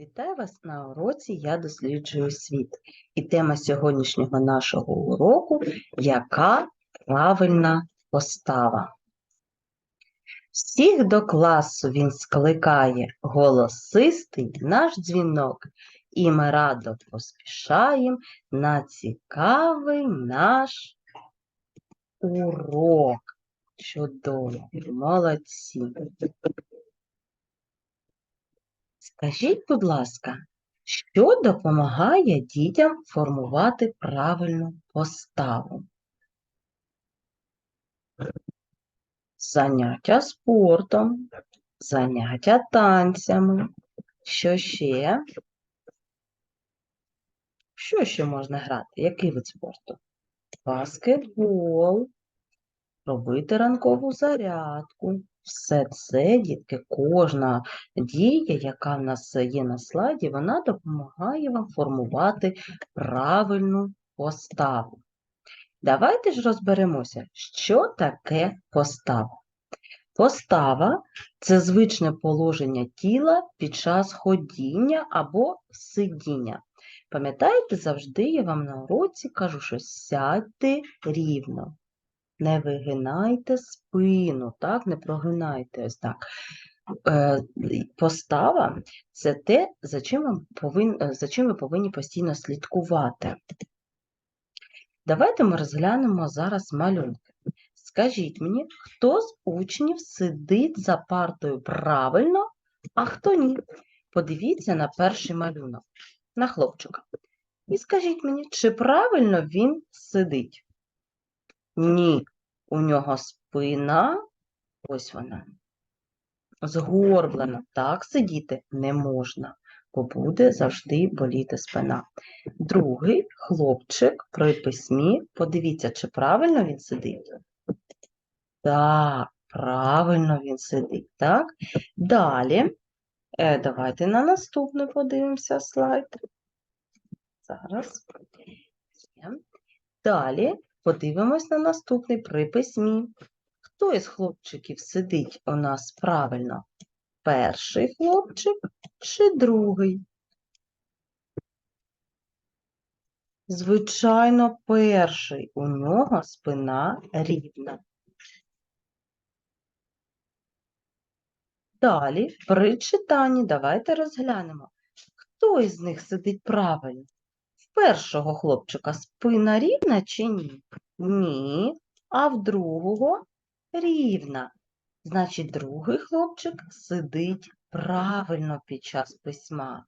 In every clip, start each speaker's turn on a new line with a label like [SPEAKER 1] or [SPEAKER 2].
[SPEAKER 1] Вітаю вас на уроці Я досліджую світ. І тема сьогоднішнього нашого уроку яка правильна постава. Всіх до класу він скликає голосистий наш дзвінок, і ми радо поспішаємо на цікавий наш урок. Чудово, молодці. Скажіть, будь ласка, що допомагає дітям формувати правильну поставу? Заняття спортом, заняття танцями. Що ще? Що ще можна грати? Який вид спорту? Баскетбол, робити ранкову зарядку. Все це, дітки, кожна дія, яка в нас є на слайді, вона допомагає вам формувати правильну поставу. Давайте ж розберемося, що таке постава. Постава це звичне положення тіла під час ходіння або сидіння. Пам'ятаєте, завжди я вам на уроці кажу, що сядьте рівно. Не вигинайте спину, так, не прогинайте ось так. Е, Постава це те, за чим, вам повин... е, за чим ви повинні постійно слідкувати. Давайте ми розглянемо зараз малюнки. Скажіть мені, хто з учнів сидить за партою правильно, а хто ні? Подивіться на перший малюнок, на хлопчика. І скажіть мені, чи правильно він сидить? Ні, у нього спина, ось вона, згорблена. Так сидіти не можна, бо буде завжди боліти спина. Другий хлопчик при письмі, подивіться, чи правильно він сидить. Так, правильно він сидить, так? Далі, е, давайте на наступний подивимося слайд. Зараз. Далі подивимось на наступний при письмі. Хто із хлопчиків сидить у нас правильно? Перший хлопчик чи другий? Звичайно, перший. У нього спина рівна. Далі, при читанні, давайте розглянемо, хто із них сидить правильно. Першого хлопчика спина рівна чи ні? Ні. А в другого рівна. Значить, другий хлопчик сидить правильно під час письма.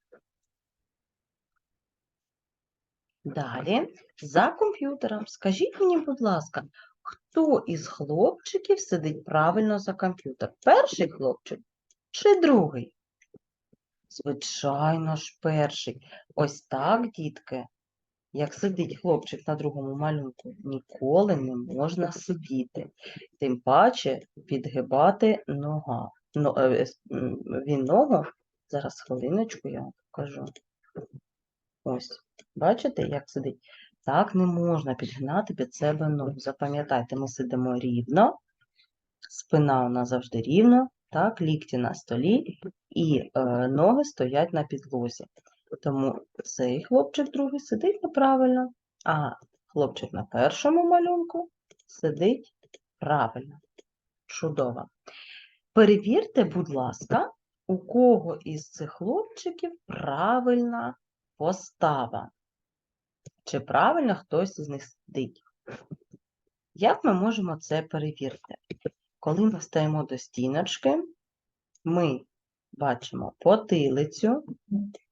[SPEAKER 1] Далі, за комп'ютером. Скажіть мені, будь ласка, хто із хлопчиків сидить правильно за комп'ютер? Перший хлопчик чи другий? Звичайно ж, перший. Ось так, дітки, як сидить хлопчик на другому малюнку, ніколи не можна сидіти. Тим паче підгибати нога. Ну, е, е, він ногу, зараз хвилиночку я вам покажу. Ось, бачите, як сидить? Так не можна підгинати під себе ногу. Запам'ятайте, ми сидимо рівно, спина у нас завжди рівна, так, лікті на столі і е, ноги стоять на підлозі. Тому цей хлопчик другий сидить неправильно, а хлопчик на першому малюнку сидить правильно. Чудово. Перевірте, будь ласка, у кого із цих хлопчиків правильна постава. Чи правильно хтось із них сидить? Як ми можемо це перевірити? Коли ми стаємо до стіночки, ми бачимо потилицю,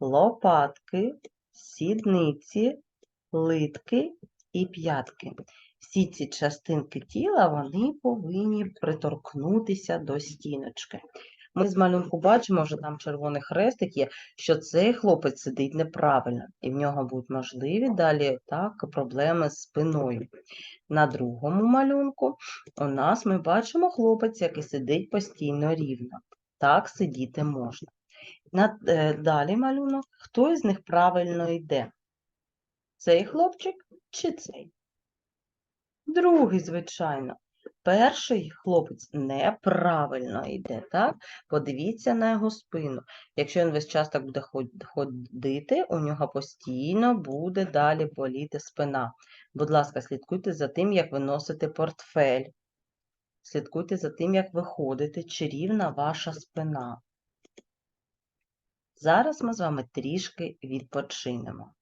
[SPEAKER 1] лопатки, сідниці, литки і п'ятки. Всі ці частинки тіла вони повинні приторкнутися до стіночки. Ми з малюнку бачимо, вже там червоний хрестик є, що цей хлопець сидить неправильно, і в нього будуть можливі далі так, проблеми з спиною. На другому малюнку у нас ми бачимо хлопець, який сидить постійно рівно. Так сидіти можна. Е, далі малюнок. Хто із них правильно йде? Цей хлопчик чи цей? Другий, звичайно. перший хлопець неправильно йде, так? Подивіться на його спину. Якщо він весь час так буде ходити, у нього постійно буде далі боліти спина. Будь ласка, слідкуйте за тим, як ви носите портфель. Слідкуйте за тим, як ви ходите, чи рівна ваша спина. Зараз ми з вами трішки відпочинемо.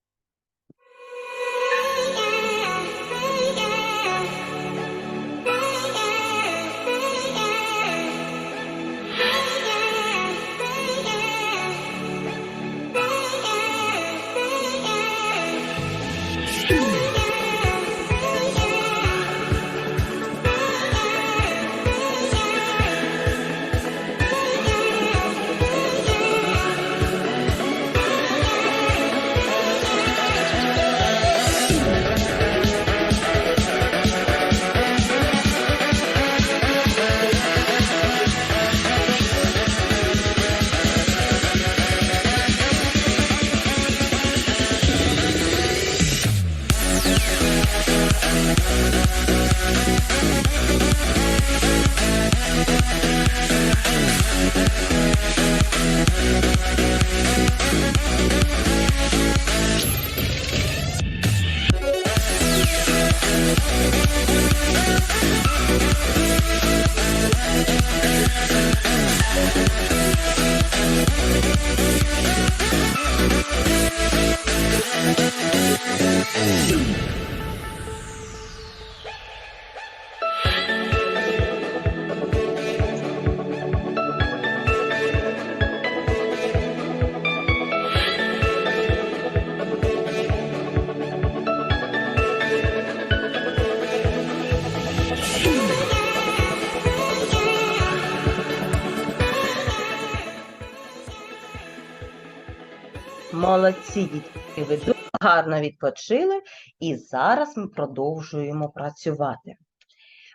[SPEAKER 1] Молодці, дітки, ви дуже гарно відпочили, і зараз ми продовжуємо працювати.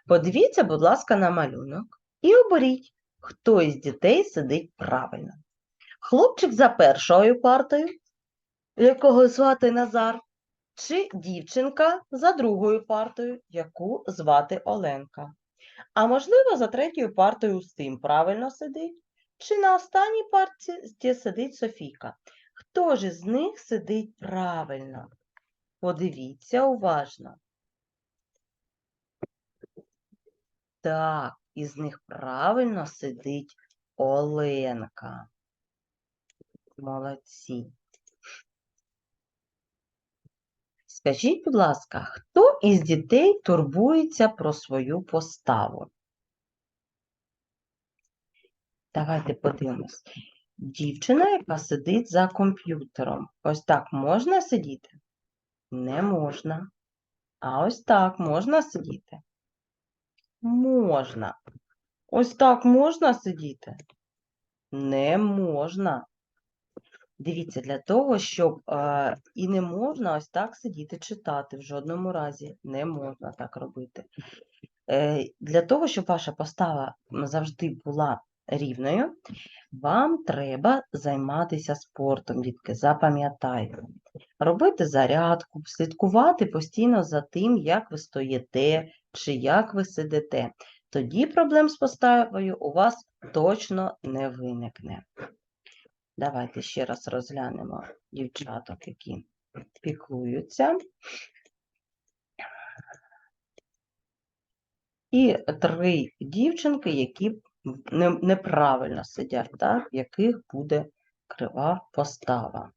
[SPEAKER 1] Подивіться, будь ласка, на малюнок і оберіть, хто із дітей сидить правильно. Хлопчик за першою партою, якого звати Назар, чи дівчинка за другою партою, яку звати Оленка. А можливо, за третьою партою Устим правильно сидить, чи на останній парті сидить Софійка. Хто ж із них сидить правильно? Подивіться уважно. Так, із них правильно сидить Оленка. Молодці. Скажіть, будь ласка, хто із дітей турбується про свою поставу? Давайте подивимось. Дівчина, яка сидить за комп'ютером. Ось так можна сидіти? Не можна. А ось так можна сидіти? Можна. Ось так можна сидіти? Не можна. Дивіться, для того, щоб е, і не можна ось так сидіти читати в жодному разі. Не можна так робити. Е, для того, щоб ваша постава завжди була рівною, вам треба займатися спортом, дітки, запам'ятайте. Робити зарядку, слідкувати постійно за тим, як ви стоїте чи як ви сидите. Тоді проблем з поставою у вас точно не виникне. Давайте ще раз розглянемо дівчаток, які піклуються. І три дівчинки, які неправильно сидять, так? в яких буде крива постава.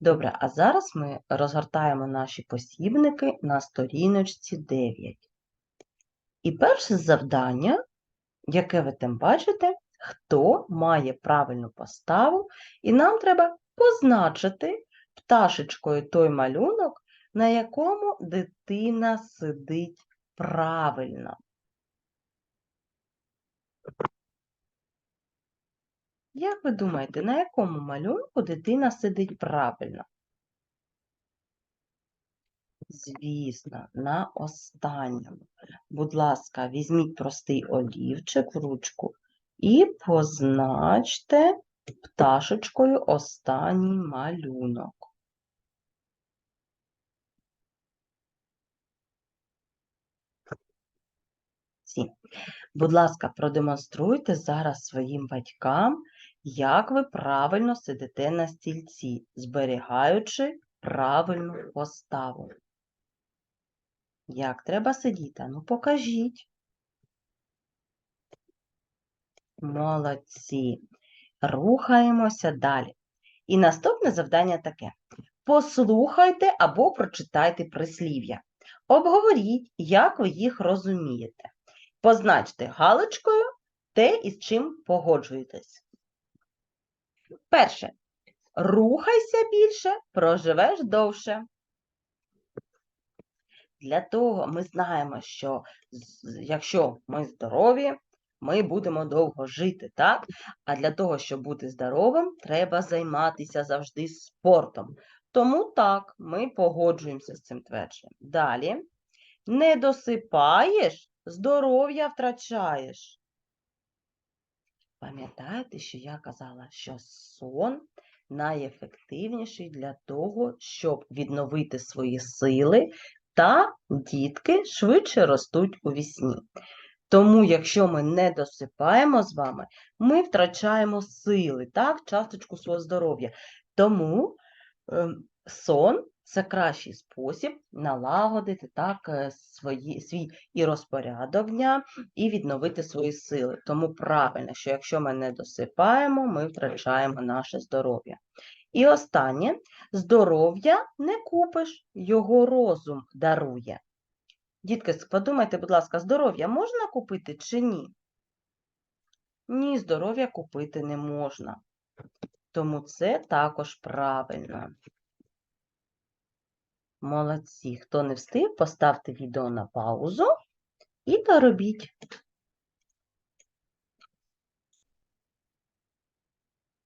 [SPEAKER 1] Добре, а зараз ми розгортаємо наші посібники на сторіночці 9. І перше завдання, яке ви там бачите, хто має правильну поставу, і нам треба позначити пташечкою той малюнок, на якому дитина сидить правильно. Як ви думаєте, на якому малюнку дитина сидить правильно? Звісно, на останньому. Будь ласка, візьміть простий олівчик в ручку і позначте пташечкою останній малюнок. Будь ласка, продемонструйте зараз своїм батькам, як ви правильно сидите на стільці, зберігаючи правильну поставу. Як треба сидіти? Ну, покажіть. Молодці. Рухаємося далі. І наступне завдання таке: послухайте або прочитайте прислів'я. Обговоріть, як ви їх розумієте. Позначте галочкою те, із чим погоджуєтесь. Перше. Рухайся більше, проживеш довше. Для того ми знаємо, що якщо ми здорові, ми будемо довго жити, так? А для того, щоб бути здоровим, треба займатися завжди спортом. Тому так, ми погоджуємося з цим твердженням. Далі. Не досипаєш, здоров'я втрачаєш. Пам'ятаєте, що я казала, що сон найефективніший для того, щоб відновити свої сили, та дітки швидше ростуть у вісні. Тому, якщо ми не досипаємо з вами, ми втрачаємо сили, так, часточку свого здоров'я. Тому ем, сон це кращий спосіб налагодити так, е, свої, свій і розпорядок дня, і відновити свої сили. Тому правильно, що якщо ми не досипаємо, ми втрачаємо наше здоров'я. І останнє здоров'я не купиш, його розум дарує. Дітки, подумайте, будь ласка, здоров'я можна купити чи ні? Ні, здоров'я купити не можна. Тому це також правильно. Молодці. Хто не встиг, поставте відео на паузу і доробіть.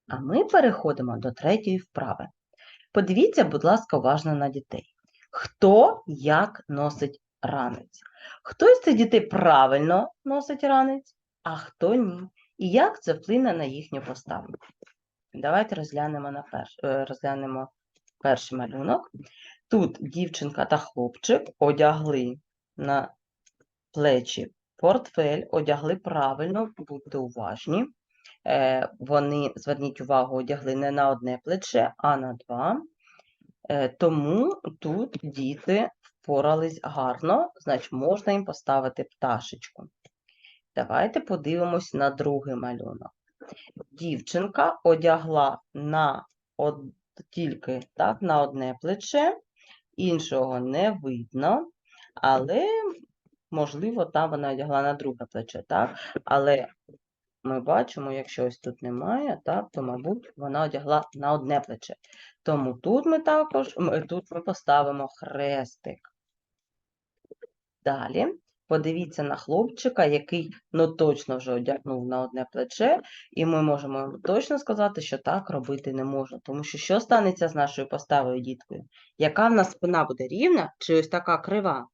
[SPEAKER 1] А ми переходимо до третьої вправи. Подивіться, будь ласка, уважно на дітей. Хто як носить ранець? Хто із цих дітей правильно носить ранець, а хто ні? І як це вплине на їхню поставу? Давайте розглянемо, на перш... е, розглянемо перший малюнок. Тут дівчинка та хлопчик одягли на плечі портфель, одягли правильно, будьте уважні. Е, Вони, зверніть увагу, одягли не на одне плече, а на два. Е, Тому тут діти впорались гарно, значить можна їм поставити пташечку. Давайте подивимось на другий малюнок. Дівчинка одягла на од... тільки так, на одне плече, іншого не видно, але, можливо, там вона одягла на друге плече, так? Але ми бачимо, якщо ось тут немає, так, то, мабуть, вона одягла на одне плече. Тому тут ми також, тут ми поставимо хрестик. Далі подивіться на хлопчика, який ну, точно вже одягнув на одне плече, і ми можемо точно сказати, що так робити не можна. Тому що що станеться з нашою поставою діткою? Яка в нас спина буде рівна чи ось така крива?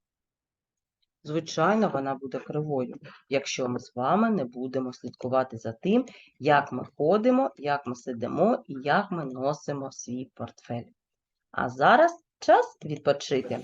[SPEAKER 1] Звичайно, вона буде кривою, якщо ми з вами не будемо слідкувати за тим, як ми ходимо, як ми сидимо і як ми носимо свій портфель. А зараз час відпочити.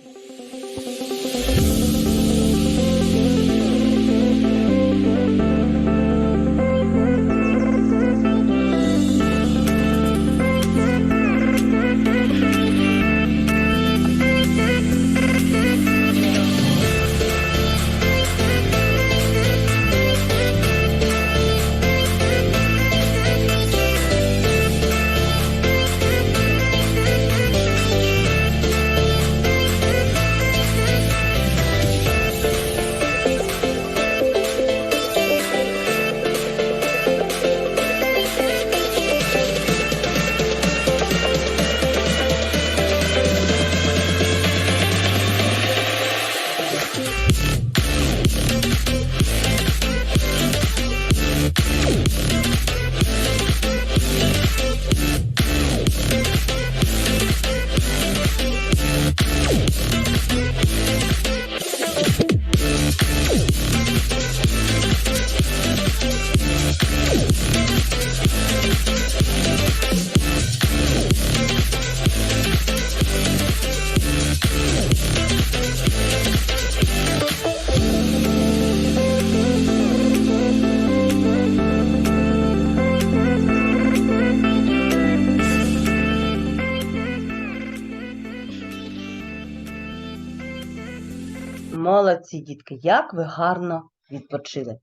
[SPEAKER 1] Молодці, дітки, як ви гарно відпочили.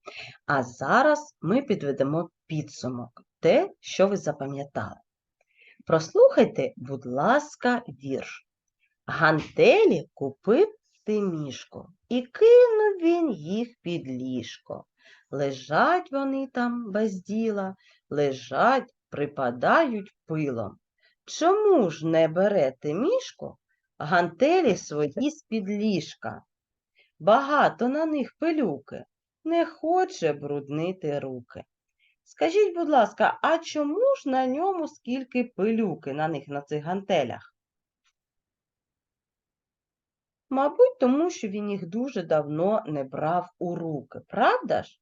[SPEAKER 1] А зараз ми підведемо підсумок, те, що ви запам'ятали. Прослухайте, будь ласка, вірш. Гантелі купив Тимішко, і кинув він їх під ліжко. Лежать вони там без діла, лежать, припадають пилом. Чому ж не бере Тимішко гантелі свої з-під ліжка? Багато на них пилюки, не хоче бруднити руки. Скажіть, будь ласка, а чому ж на ньому скільки пилюки на них, на цих гантелях? Мабуть, тому що він їх дуже давно не брав у руки, правда ж?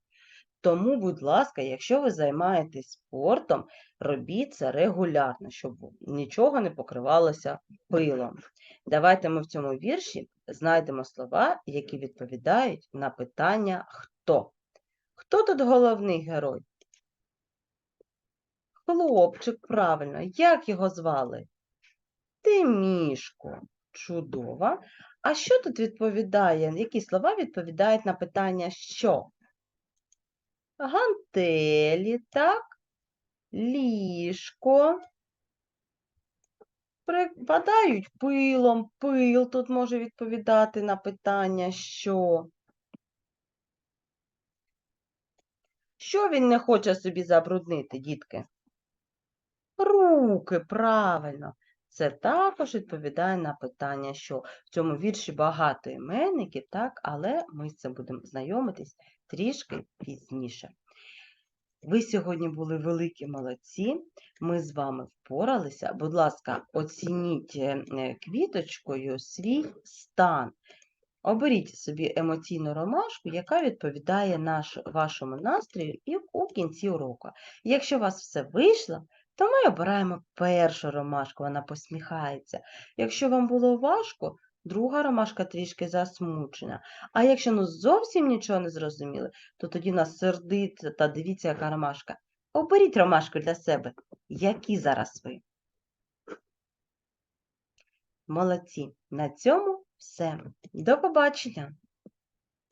[SPEAKER 1] Тому, будь ласка, якщо ви займаєтесь спортом, робіть це регулярно, щоб нічого не покривалося пилом. Давайте ми в цьому вірші знайдемо слова, які відповідають на питання хто. Хто тут головний герой? Хлопчик, правильно. Як його звали? Тимішко. Чудово. А що тут відповідає? Які слова відповідають на питання що? Гантелі, так? Ліжко. Припадають пилом. Пил тут може відповідати на питання що. Що він не хоче собі забруднити, дітки? Руки, правильно. Це також відповідає на питання, що в цьому вірші багато іменників, так, але ми з цим будемо знайомитись трішки пізніше. Ви сьогодні були великі молодці, ми з вами впоралися. Будь ласка, оцініть е, е, квіточкою свій стан. Оберіть собі емоційну ромашку, яка відповідає наш, вашому настрою і у кінці уроку. Якщо у вас все вийшло, то ми обираємо першу ромашку, вона посміхається. Якщо вам було важко, друга ромашка трішки засмучена. А якщо ну зовсім нічого не зрозуміли, то тоді нас сердиться та дивіться, яка ромашка. Оберіть ромашку для себе. Які зараз ви? Молодці. На цьому все. До побачення!